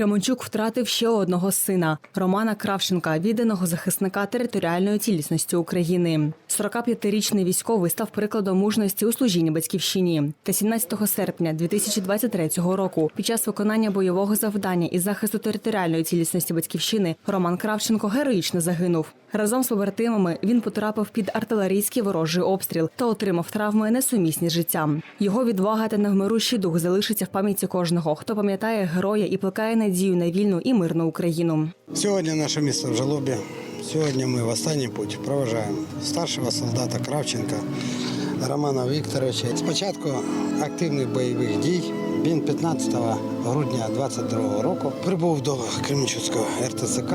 Кременчук втратив ще одного сина Романа Кравченка, відданого захисника територіальної цілісності України. 45-річний військовий став прикладом мужності у служінні батьківщині. Та 17 серпня 2023 року, під час виконання бойового завдання із захисту територіальної цілісності батьківщини, Роман Кравченко героїчно загинув. Разом з побратимами він потрапив під артилерійський ворожий обстріл та отримав травми несумісні з життям. Його відвага та невмирущий дух залишиться в пам'яті кожного, хто пам'ятає героя і плекає надію на вільну і мирну Україну. Сьогодні наше місто в жалобі. Сьогодні ми в останній путь проважаємо старшого солдата Кравченка Романа Вікторовича. Спочатку активних бойових дій. Він 15 грудня 22 року прибув до Кременчуцького РТЦК,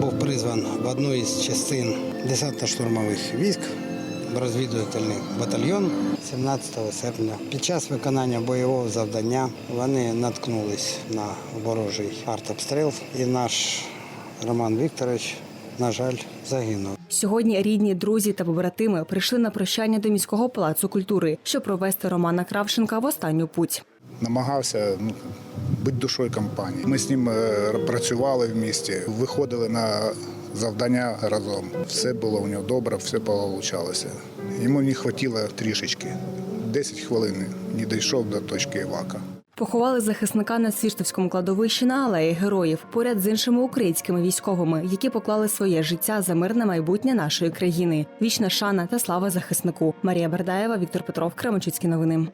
був призван в одну із частин десантно-штурмових військ розвідувальний батальйон 17 серпня. Під час виконання бойового завдання вони наткнулись на ворожий артобстріл, і наш Роман Вікторович, на жаль, загинув. Сьогодні рідні, друзі та побратими прийшли на прощання до міського палацу культури, щоб провести Романа Кравченка в останню путь. намагався ну, бути душою компанії. Ми з ним е, працювали в місті, виходили на завдання разом. Все було у нього добре, все получалося. Йому не вистачило трішечки. 10 хвилин не дійшов до точки Івака. Поховали захисника на Свіштовському кладовищі на алеї героїв поряд з іншими українськими військовими, які поклали своє життя за мирне майбутнє нашої країни. Вічна шана та слава захиснику. Марія Бердаєва, Віктор Петров, Кременчуцькі новини.